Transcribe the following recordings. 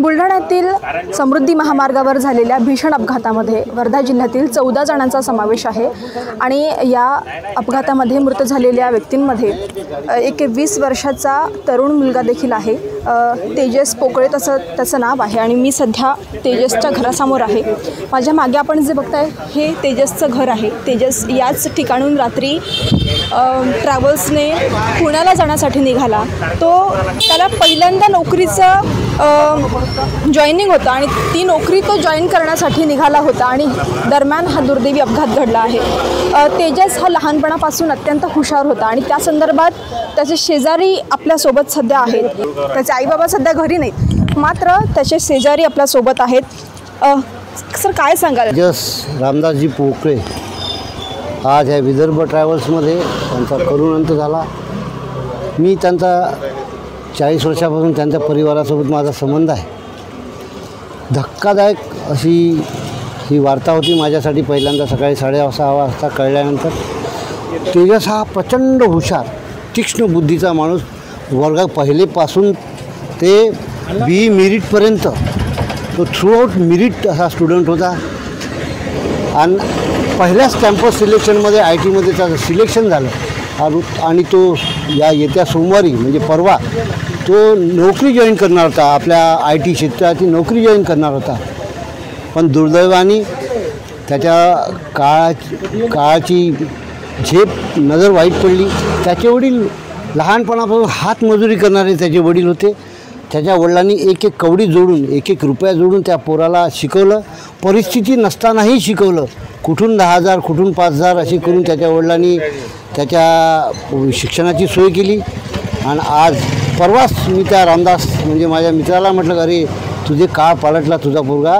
बुलढाण्यातील समृद्धी महामार्गावर झालेल्या भीषण अपघातामध्ये वर्धा जिल्ह्यातील चौदा जणांचा समावेश आहे आणि या अपघातामध्ये मृत झालेल्या व्यक्तींमध्ये एक वीस वर्षाचा तरुण मुलगा देखील आहे. तेजस पोकळे तसं त्याचं नाव आहे आणि मी सध्या तेजसच्या घरासमोर आहे. माझ्या मागे आपण जे बघताय हे तेजसचं घर आहे. तेजस याच ठिकाणून रात्री ट्रॅव्हल्सने पुण्याला जाण्यासाठी निघाला. तो त्याला पहिल्यांदा नोकरीचं जॉईनिंग होतं आणि ती नोकरी तो जॉईन करण्यासाठी निघाला होता आणि दरम्यान हा दुर्दैवी अपघात घडला आहे. तेजस हा लहानपणापासून अत्यंत हुशार होता आणि त्या संदर्भात त्याचे शेजारी आपल्यासोबत सध्या आहेत. त्याचे आईबाबा सध्या घरी नाहीत. मात्र त्याचे शेजारी आपल्यासोबत आहेत. सर काय सांगाल? जस रामदासजी पोकळे आज ह्या विदर्भ ट्रॅव्हल्समध्ये त्यांचा करुणंत झाला. मी त्यांचा चाळीस वर्षापासून त्यांच्या परिवारासोबत माझा संबंध आहे. धक्कादायक अशी ही वार्ता होती माझ्यासाठी पहिल्यांदा सकाळी साडे सहा वाजता कळल्यानंतर. तेजस हा प्रचंड हुशार तीक्ष्ण बुद्धीचा माणूस. वर्गात पहिलेपासून ते बी मिरिटपर्यंत. तो थ्रूआउट मिरिट असा स्टुडंट होता. आणि पहिल्याच कॅम्पस सिलेक्शनमध्ये आय टीमध्ये त्याचं सिलेक्शन झालं. आणि तो या येत्या सोमवारी म्हणजे परवा तो नोकरी जॉईन करणार होता आपल्या आय टी क्षेत्राची नोकरी जॉईन करणार होता. पण दुर्दैवाने त्याच्या काळा काळाची झेप नजर वाईट पडली. त्याचे वडील लहानपणापासून हातमजुरी करणारे त्याचे वडील होते. त्याच्या वडिलांनी एक एक कवडी जोडून एक एक रुपया जोडून त्या पोराला शिकवलं. परिस्थिती नसतानाही शिकवलं. कुठून दहा हजार कुठून पाच हजार अशी करून त्याच्या वडिलांनी त्याच्या शिक्षणाची सोय केली. आणि आज परवाच मी त्या रामदास म्हणजे माझ्या मित्राला म्हटलं अरे तुझे काळ पालटला तुझा पोरगा?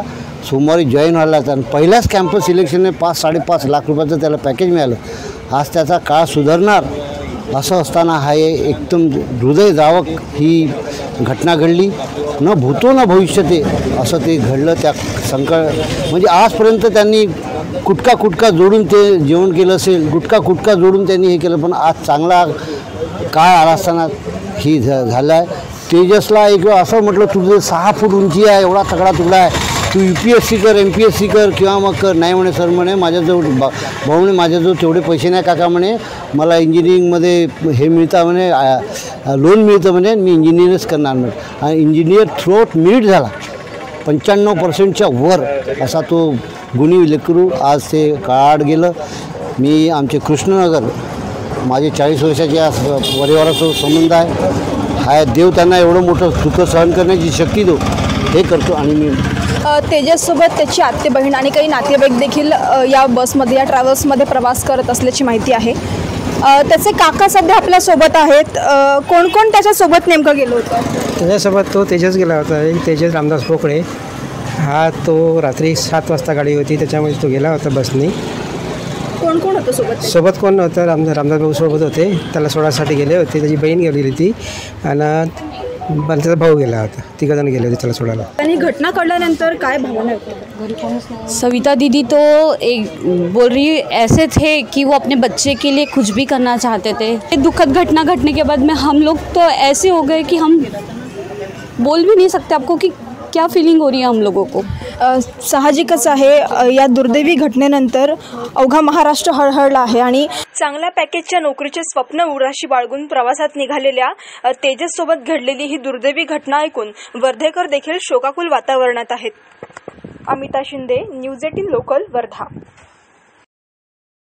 सोमवारी जॉईन व्हायला आहे. आणि पहिल्याच कॅम्पस सिलेक्शनने पाच साडेपाच लाख रुपयाचं त्याला पॅकेज मिळालं. आज त्याचा काळ सुधारणार असं असताना हा एकदम हृदयद्रावक ही घटना घडली. न भूतो न भविष्यते असं ते घडलं त्या संकट म्हणजे आजपर्यंत त्यांनी कुटका कुटका जोडून ते जेवण केलं असेल गुटका कुटका जोडून त्यांनी हे केलं पण आज चांगला काळ आला असताना ही झालं आहे तेजसला एक वेळ असं म्हटलं तुझं सहा फूट उंची आहे एवढा तगडा तुकडा आहे. तू यू पी एस सी कर एम पी एस सी कर किंवा मग कर. नाही म्हणे सर म्हणे माझ्याजवळ बा भाऊ म्हणे माझ्याजवळ तेवढे पैसे नाही काका म्हणे मला इंजिनिअरिंगमध्ये हे मिळतं म्हणे लोन मिळतं म्हणे मी इंजिनिअरच करणार म्हणे. आणि इंजिनियर थ्रोट मिनिट झाला. पंच्याण्णव पर्सेंटच्या वर असा तो गुणी लेकरू आज ते काळ गेलं. मी आमचे कृष्णनगर माझे चाळीस वर्षाच्या परिवाराचा संबंध आहे. हा देव त्यांना एवढं मोठं सुख सहन करण्याची शक्ती देऊ हे करतो आणि मी तेजससोबत त्याची आत्ते बहीण आणि काही नातेवाईक देखील या बसमध्ये या ट्रॅव्हल्समध्ये प्रवास करत असल्याची माहिती आहे. त्याचे काका सध्या आपल्यासोबत आहेत. कोण कोण त्याच्यासोबत नेमकं गेलं होतं? त्याच्यासोबत तो तेजस गेला होता. एक तेजस रामदास पोकळे. हा तो रात्री सात वाजता गाडी होती. त्याच्यामुळे तो गेला होता बसनी. कोण कोण होतं सोबत सोबत कोण नव्हतं? राम रामदास भाऊ सोबत होते. त्याला सोडासाठी गेले होते. त्याची बहीण गेलेली ती आणि पण त्याचा भाऊ गेला होता. तिघंजण गेले होते त्याला सोडायला. आणि घटना कळल्यानंतर काय भावना होत्या सविता दीदी तो एक बोल रही ऐसे थे कि वो अपने बच्चे के लिए कुछ भी करना चाहते थे। ये दुखद घटना घटने के बाद में हम लोग तो ऐसे हो गए कि हम बोल भी नहीं सकते आपको कि क्या फीलिंग हो रही है हम लोगों को। साहजिकच आहे. या दुर्दैवी घटनेनंतर अवघा महाराष्ट्र हळहळला आहे आणि चांगल्या पॅकेजच्या नोकरीचे स्वप्न उराशी बाळगून प्रवासात निघालेल्या तेजससोबत घडलेली ही दुर्दैवी घटना ऐकून वर्धेकर देखील शोकाकुल वातावरणात आहेत. Amita Shinde news eighteen local Wardha.